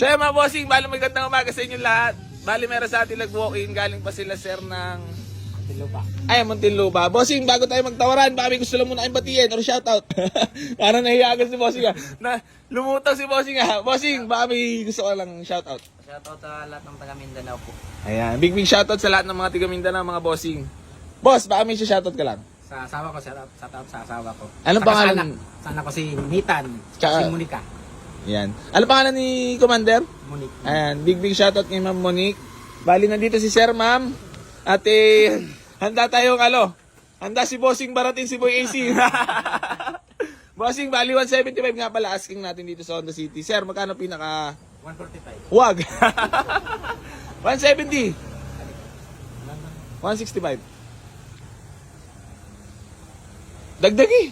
So yun mga bossing, bali magandang umaga sa inyong lahat. Bali meron sa atin nag-walk-in, galing pa sila sir ng... Lupa. Ay, Muntinlupa. Bossing, bago tayo magtawaran, baka may gusto lang muna kayong batiin or shoutout. Parang nahiya agad si Bossing ah. Na, lumutaw si Bossing ah. Bossing, baka may gusto ka lang shoutout. Shoutout sa lahat ng taga Mindanao po. Ayan, big big shoutout sa lahat ng mga tiga Mindanao, mga bossing. Boss, baka may shoutout ka lang. Sa asawa ko, shoutout, shoutout sa asawa ko. Anong Saka pangalan? Sa anak, sa anak ko si Nitan, Tsaka- si Monica. Ayan. Ano pangalan ni Commander? Monique. Ayan, big big shoutout kay Ma'am Monique. Bali nandito si Sir Ma'am. At eh, handa tayong ano, handa si Bossing baratin si Boy AC. Bossing, bali 175 nga pala asking natin dito sa Honda City. Sir, magkano pinaka... 145. Wag! 170. 165. Dagdagi.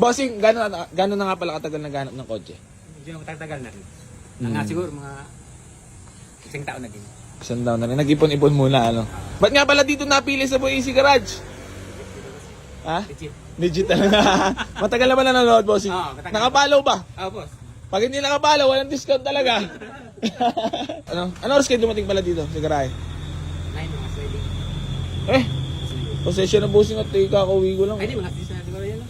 Bossing, gano'n na, gano'n na nga pala katagal naghanap ng kotse? Medyo matatagal na rin. Hmm. Mga siguro mga isang taon na din. Isang daw na rin. Nag-ipon-ipon muna, ano. Ba't nga pala dito napili sa Easy Garage? Ha? Legit. Legit talaga. Matagal na ba nanonood, bossing? Oo, matagal. Nakapalaw ba? Ah, boss. Pag hindi nakapalaw, walang discount talaga. ano? Ano oras kayo dumating pala dito sa garahe? Nine mga swelling. Eh, posesyon na bossing at eh, kakauwi ko lang. Ay, di mga sis na siguro yan.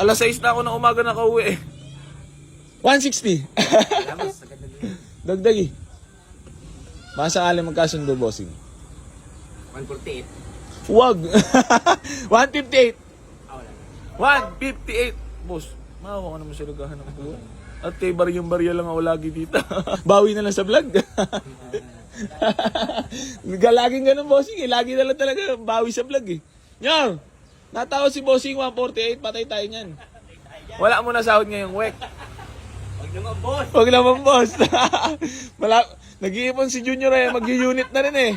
alas 6 na ako ng umaga nakauwi eh. 160. Wala, boss. Agad na din. Dagdagi. Baka sakali magkasundo, bossing. 148. Wag. 158. Ah, wala. 158. Boss, maawa ko naman siya naghahanap ko. At kay baryang barya lang ako lagi dito. Bawi na lang sa vlog. Laging ganun, bossing eh. Lagi na lang talaga bawi sa vlog eh. Yan. Natawa si bossing 148. Patay tayo niyan. Wala mo na sahod ngayong week. Boss. Huwag naman, boss. Mala Nag-iipon si Junior eh. Mag-unit na rin eh.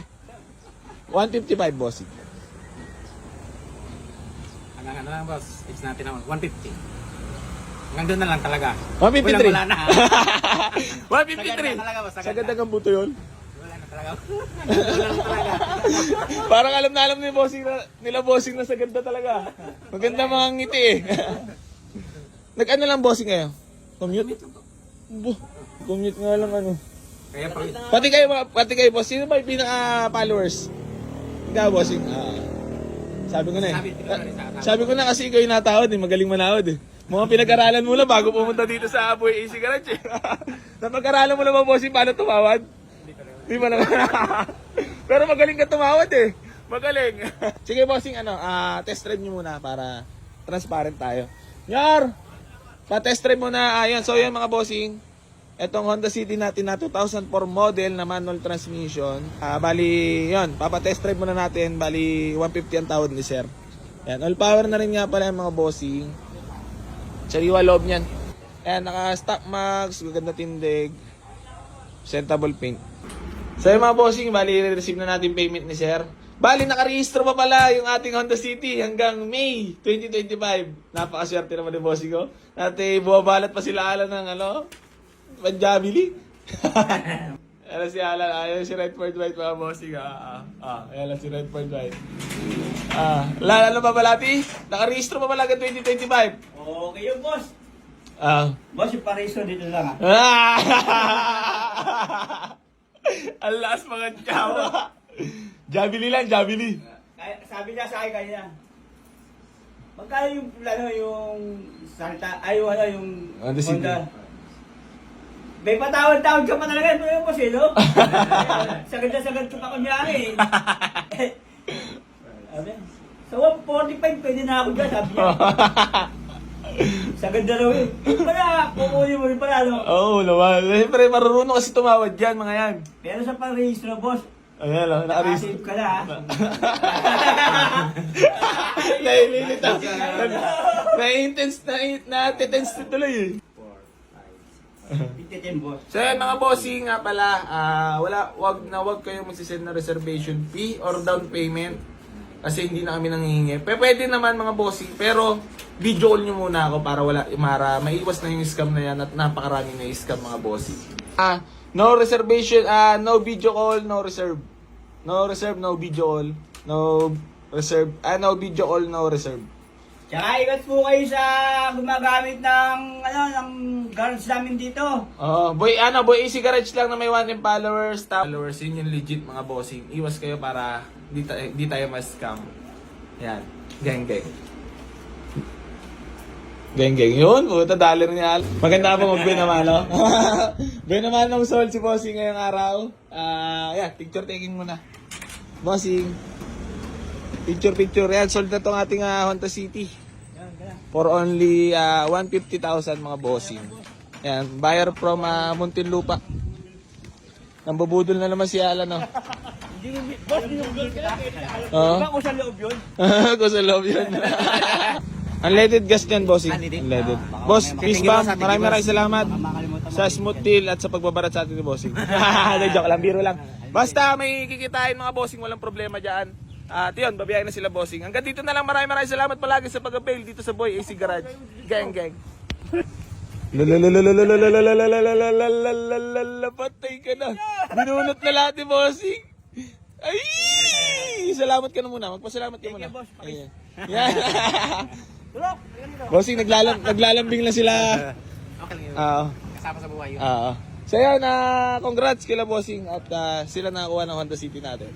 155, bossing. Hanggang ano lang, boss. It's natin naman. 150. Hanggang doon na lang talaga. 153. Wala, wala na. 153. Sagad na talaga, boss. Sagad Sagad na. buto yun. Wala na talaga. Wala na talaga. Parang alam na alam ni bossing na, nila bossing na sa ganda talaga. Maganda mga ngiti eh. Nag-ano lang bossing ngayon? Commute? Commute nga lang ano. Kaya pag... Pati kayo, pati kayo boss, sino ba yung pinaka-followers? Ikaw bossing, ah, sabi ko na eh. Sabi, sabi, sabi. Ko na kasi ikaw yung natawad eh, magaling manawad eh. Mga pinag-aralan mo lang bago pumunta dito sa Apoy AC Garage eh. Napag-aralan mo naman bossing paano tumawad? Di ba naman? Pero magaling ka tumawad eh. Magaling. Sige bossing, ano, ah test drive nyo muna para transparent tayo. Yar! Pa-test drive muna. Ayan, so yan mga bossing. Etong Honda City natin na 2004 model na manual transmission. Ah, bali, yon, papa-test drive muna natin. Bali, 150 ang tawad ni sir. Yan, all power na rin nga pala yung mga bossing. Sariwa loob niyan. Ayan, naka-stock max, gaganda tindig. Presentable paint. So yung mga bossing, bali receive na natin payment ni sir. Bali, nakarehistro pa pala yung ating Honda City hanggang May 2025. Napakaswerte naman ni bossing ko. Dati buwabalat pa sila ala ng ano, Punjabili. Ayan si Alan, ayan si Redford White mga bossing. Ah, ah, ah, ayan lang si Redford White. Ah, wala ano pa balati? Nakarehistro pa pala hanggang 2025. Okay yun, boss. Ah, Boss, yung pareso dito lang ah. Ah! Ang lakas mga tsawa. Jabili lang, Jabili. Kaya, sabi niya sa akin kanina, magkano yung plano yung salta, ay yung ano, yung Honda City. May patawad-tawad ka pa talaga, ito yung boss eh, sagad na sagad ka pa kunyari eh. Sabi, so 145 pwede na ako dyan, sabi niya. Sagad na raw eh. Pala, kukunin mo rin pala, no? Oo, oh, naman. Siyempre, marunong kasi tumawad yan, mga yan. Pero sa pang-registro, boss, Ayan lang, nakarehistro. nakasave ka na. Naililit ako. Na-intense, na- na-tense tuloy eh. 50 boss. So yan mga bossing nga pala, ah, wala, wag na wag kayong magsisend na reservation fee or down payment kasi hindi na kami nanghihingi. Pero pwede naman mga bossing, pero video call nyo muna ako para wala, para maiwas na yung scam na yan at napakarami na yung scam mga bossing. Ah, no reservation, ah, no video call, no reserve. No reserve, no video call, no reserve, ah, no video call, no reserve. Tsaka ingat po kayo sa gumagamit ng, ano, ng garage namin dito. Oh, boy, ano, boy, easy garage lang na may 1M followers, top followers, yun yung legit mga bossing. Iwas kayo para di, tayo, di tayo ma-scam. Yan, gang gang. Gang gang, yun, puta, dollar niya. Maganda pa mag-binamano. binamano ng soul si bossing ngayong araw. Ah, yeah, picture taking muna. Bossing. Picture picture, yan, sold na tong ating ah, Honda City. For only ah, 150,000 mga bossing. Yan, buyer from uh, Muntinlupa. Nambubudol na naman si Alan, no? Hindi mo, boss, hindi mo kita. Oo. Diba kung sa loob yun? Kung sa loob yun. Unleaded gas dyan, bossing. Unleaded. Boss, peace bomb. Maraming maraming salamat sa smooth deal at sa pagbabarat sa atin ni bossing. Joke lang, biro lang. Basta may kikitain mga bossing, walang problema dyan. At yun, babiyahin na sila bossing. Hanggang dito na lang, maraming maraming salamat palagi sa pag-avail dito sa Boy AC Garage. Gang, gang. Patay ka na. Binunot na lahat ni bossing. Ay! Salamat ka na muna. Magpasalamat ka muna. Ayan. Yan. Bossing, naglalambing lang sila. Okay. lang. Oo. Kasama sa buhay yun. Oo. So yun, ah, congrats kila bossing at ah, sila nakakuha ng Honda City natin.